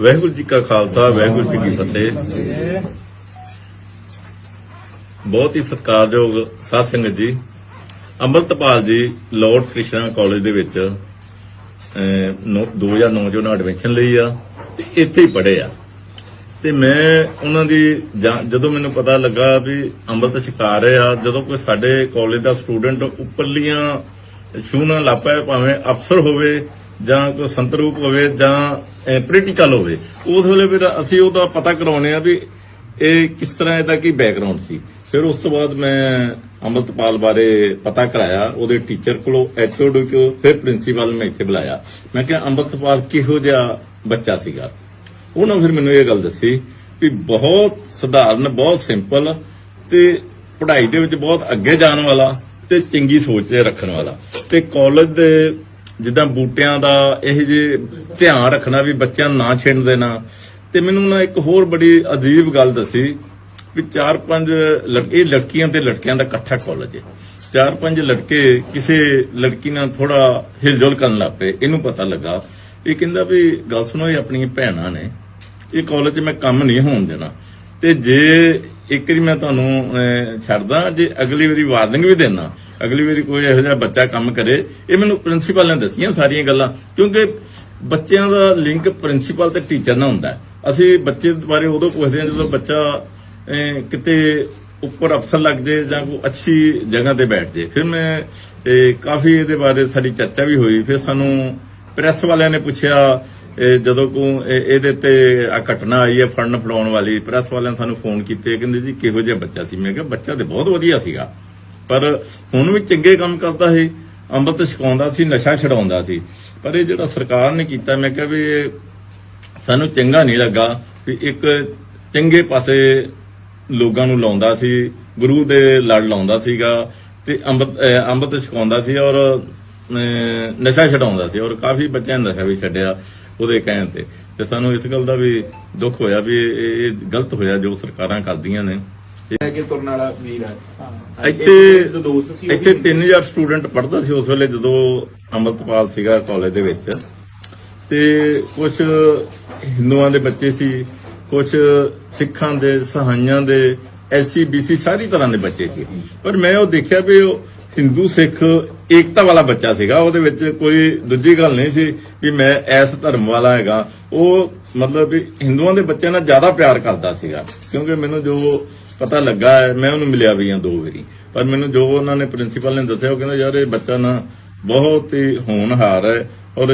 ਵਾਹਿਗੁਰੂ ਜੀ ਕਾ ਖਾਲਸਾ, ਵਾਹਿਗੁਰੂ ਜੀ ਕੀ ਫਤਿਹ। ਬਹੁਤ ਹੀ ਸਤਿਕਾਰਯੋਗ ਸਾਧ ਸੰਗਤ ਜੀ, ਅੰਮ੍ਰਿਤਪਾਲ ਜੀ, ਲਾਰਡ ਕ੍ਰਿਸ਼ਨਾ ਕਾਲਜ ਦੇ ਵਿੱਚ 2009 ਚ ਉਹਨਾਂ ਐਡਮਿਸ਼ਨ ਲਈ ਆ ਤੇ ਇੱਥੇ ਹੀ ਪੜ੍ਹੇ ਆ। ਤੇ ਮੈਂ ਉਹਨਾਂ ਦੀ ਜਦੋਂ ਮੈਨੂੰ ਪਤਾ ਲੱਗਾ ਵੀ ਅੰਮ੍ਰਿਤ ਛਕਾ ਰਹੇ ਆ, ਜਦੋਂ ਕੋਈ ਸਾਡੇ ਕਾਲਜ ਦਾ ਸਟੂਡੈਂਟ ਉੱਪਰਲੀਆਂ ਛੂਣਾ ਲਾਪਾ ਭਾਵੇਂ ਅਫਸਰ ਹੋਵੇ ਜਾਂ ਕੋਈ ਸੰਤ ਰੂਪ ਹੋਵੇ ਜਾਂ ਪੋਲੀਟੀਕਲ ਹੋਵੇ। ਉਸ ਵੇਲੇ ਫਿਰ ਅਸੀਂ ਉਹਦਾ ਪਤਾ ਕਰਾਉਣੇ ਆ ਵੀ ਇਹ ਕਿਸ ਤਰ੍ਹਾਂ ਇਹਦਾ ਕੀ ਬੈਕਗ੍ਰਾਉਂਡ ਸੀ। ਫਿਰ ਉਸ ਤੋਂ ਬਾਅਦ ਮੈਂ ਅੰਮ੍ਰਿਤਪਾਲ ਬਾਰੇ ਪਤਾ ਕਰਾਇਆ, ਉਹਦੇ ਟੀਚਰ ਕੋਲੋਂ ਐਚਓਡੀ ਕੋਲ ਫਿਰ ਪ੍ਰਿੰਸੀਪਲ ਮੈਂ ਇੱਥੇ ਬੁਲਾਇਆ। ਮੈਂ ਕਿਹਾ, ਅੰਮ੍ਰਿਤਪਾਲ ਕਿਹੋ ਜਿਹਾ ਬੱਚਾ ਸੀਗਾ? ਉਹਨਾਂ ਫਿਰ ਮੈਨੂੰ ਇਹ ਗੱਲ ਦੱਸੀ ਵੀ ਬਹੁਤ ਸਧਾਰਨ, ਬਹੁਤ ਸਿੰਪਲ ਤੇ ਪੜ੍ਹਾਈ ਦੇ ਵਿੱਚ ਬਹੁਤ ਅੱਗੇ ਜਾਣ ਵਾਲਾ ਤੇ ਚੰਗੀ ਸੋਚ ਰੱਖਣ ਵਾਲਾ। ਤੇ ਕਾਲਜ ਦੇ ਜਿੱਦਾਂ ਬੂਟਿਆਂ ਦਾ ਇਹ ਜੇ ਧਿਆਨ ਰੱਖਣਾ ਵੀ ਬੱਚਿਆਂ ਨੂੰ ਨਾ ਛੇੜ ਦੇਣਾ। ਤੇ ਮੈਨੂੰ ਨਾ ਇੱਕ ਹੋਰ ਬੜੀ ਅਜੀਬ ਗੱਲ ਦੱਸੀ ਵੀ ਚਾਰ ਪੰਜ ਲੜਕੇ ਲੜਕੀਆਂ ਤੇ ਲੜਕਿਆਂ ਦਾ ਇਕੱਠਾ ਕਾਲਜ ਹੈ ਚਾਰ ਪੰਜ ਲੜਕੇ ਕਿਸੇ ਲੜਕੀ ਨਾਲ ਥੋੜਾ ਹਿਲਜੁਲ ਕਰਨ ਲੱਗ ਪਏ, ਇਹਨੂੰ ਪਤਾ ਲੱਗਾ। ਇਹ ਕਹਿੰਦਾ ਵੀ ਗੱਲ ਸੁਣੋ, ਇਹ ਆਪਣੀਆਂ ਭੈਣਾਂ ਨੇ। ਇਹ ਕਾਲਜ 'ਚ ਮੈਂ ਕੰਮ ਨਹੀਂ ਹੋਣ ਦੇਣਾ। ਤੇ ਜੇ ਇੱਕ ਵਾਰੀ ਮੈਂ ਤੁਹਾਨੂੰ ਛੱਡਦਾ, ਜੇ ਅਗਲੀ ਵਾਰੀ ਵਾਰਨਿੰਗ ਵੀ ਦੇਣਾ ਅਗਲੀ ਵਾਰੀ ਕੋਈ ਇਹੋ ਜਿਹਾ ਬੱਚਾ ਕੰਮ ਕਰੇ ਇਹ ਮੈਨੂੰ ਪ੍ਰਿੰਸੀਪਲ ਨੇ ਦੱਸੀਆਂ ਸਾਰੀਆਂ ਗੱਲਾਂ ਕਿਉਂਕਿ ਬੱਚਿਆਂ ਦਾ ਲਿੰਕ ਪ੍ਰਿੰਸੀਪਲ ਤੇ ਟੀਚਰ ਨਾਲ ਹੁੰਦਾ ਅਸੀਂ ਬੱਚੇ ਬਾਰੇ ਉਦੋਂ ਪੁੱਛਦੇ ਹਾਂ ਜਦੋਂ ਬੱਚਾ ਅਹ, ਕਿਤੇ ਉੱਪਰ ਅਫਸਰ ਲੱਗ ਜੇ ਜਾਂ ਕੋਈ ਅੱਛੀ ਜਗ੍ਹਾ ਤੇ ਬੈਠ ਜੇ ਫਿਰ ਮੈਂ ਕਾਫੀ ਇਹਦੇ ਬਾਰੇ ਸਾਡੀ ਚਰਚਾ ਵੀ ਹੋਈ। ਫਿਰ ਸਾਨੂੰ ਪ੍ਰੈਸ ਵਾਲਿਆਂ ਨੇ ਪੁੱਛਿਆ ਜਦੋਂ ਕੋ ਇਹਦੇ ਤੇ ਆ ਘਟਨਾ ਆਈ ਹੈ ਫੜਨ ਫੜਾਉਣ ਵਾਲੀ ਪ੍ਰੈਸ ਵਾਲਿਆਂ ਨੇ ਸਾਨੂੰ ਫੋਨ ਕੀਤੇ ਕਹਿੰਦੇ ਜੀ ਕਿਹੋ ਜਿਹਾ ਬੱਚਾ ਸੀ? ਮੈਂ ਕਿਹਾ ਬੱਚਾ ਤੇ ਬਹੁਤ ਵਧੀਆ ਸੀਗਾ। ਪਰ ਹੁਣ ਵੀ ਚੰਗੇ ਕੰਮ ਕਰਦਾ ਸੀ ਅੰਮ੍ਰਿਤ ਛਕਾਉਂਦਾ ਸੀ, ਨਸ਼ਾ ਛਡਾਉਂਦਾ ਸੀ। ਪਰ ਇਹ ਜਿਹੜਾ ਸਰਕਾਰ ਨੇ ਕੀਤਾ, ਮੈਂ ਕਿਹਾ ਵੀ ਇਹ ਸਾਨੂੰ ਚੰਗਾ ਨਹੀਂ ਲੱਗਾ ਵੀ ਇੱਕ ਚੰਗੇ ਪਾਸੇ ਲੋਕਾਂ ਨੂੰ ਲਾਉਂਦਾ ਸੀ, ਗੁਰੂ ਦੇ ਲੜ ਲਾਉਂਦਾ ਸੀਗਾ ਤੇ ਅੰਮ੍ਰਿਤ ਅਹ ਅੰਮ੍ਰਿਤ ਛਕਾਉਂਦਾ ਸੀ ਔਰ ਨਸ਼ਾ ਛਡਾਉਂਦਾ ਸੀ ਔਰ ਕਾਫੀ ਬੱਚਿਆਂ ਨੇ ਨਸ਼ਾ ਵੀ ਛੱਡਿਆ ਉਹਦੇ ਕਹਿਣ ਤੇ। ਤੇ ਸਾਨੂੰ ਇਸ ਗੱਲ ਦਾ ਵੀ ਦੁੱਖ ਹੋਇਆ ਵੀ ਇਹ ਗਲਤ ਹੋਇਆ ਜੋ ਸਰਕਾਰਾਂ ਕਰਦੀਆਂ ਨੇ। ਹੈ ਕਿ ਤੁਰਨ ਵਾਲਾ ਵੀਰ ਹੈ। ਇੱਥੇ ਦੋਸਤ ਸੀ ਇੱਥੇ ਵੀ 3000 ਸਟੂਡੈਂਟ ਪੜ੍ਹਦਾ ਸੀ ਉਸ ਵੇਲੇ ਜਦੋਂ ਅੰਮ੍ਰਿਤਪਾਲ ਸੀਗਾ ਕਾਲਜ ਦੇ ਵਿੱਚ। ਤੇ ਕੁਝ ਹਿੰਦੂਆਂ ਦੇ ਬੱਚੇ ਸੀ ਕੁਝ ਸਿੱਖਾਂ ਦੇ ਸਹਾਈਆਂ ਦੇ ਐਸਸੀ ਬੀਸੀ ਸਾਰੀ ਤਰ੍ਹਾਂ ਦੇ ਬੱਚੇ ਸੀ। ਪਰ ਮੈਂ ਉਹ ਦੇਖਿਆ ਵੀ ਉਹ ਹਿੰਦੂ ਸਿੱਖ ਏਕਤਾ ਵਾਲਾ ਬੱਚਾ ਸੀਗਾ। ਉਹਦੇ ਵਿੱਚ ਕੋਈ ਦੂਜੀ ਗੱਲ ਨਹੀਂ ਸੀ ਵੀ ਮੈਂ ਇਸ ਧਰਮ ਵਾਲਾ ਹੈਗਾ। ਉਹ ਮਤਲਬ ਵੀ ਹਿੰਦੂਆਂ ਦੇ ਬੱਚਿਆਂ ਨਾਲ ਜ਼ਿਆਦਾ ਪਿਆਰ ਕਰਦਾ ਸੀਗਾ। ਕਿਉਂਕਿ ਮੈਨੂੰ ਜੋ ਪਤਾ ਲੱਗਾ ਹੈ, ਮੈਂ ਉਹਨੂੰ ਮਿਲਿਆ ਵੀ ਆ ਦੋ ਵਾਰੀ। ਪਰ ਮੈਨੂੰ ਜੋ ਉਹਨਾਂ ਨੇ ਪ੍ਰਿੰਸੀਪਲ ਨੇ ਦੱਸਿਆ, ਉਹ ਕਹਿੰਦਾ, ਯਾਰ, ਇਹ ਬੱਚਾ ਨਾ ਬਹੁਤ ਹੀ ਹੋਣਹਾਰ ਹੈ ਔਰ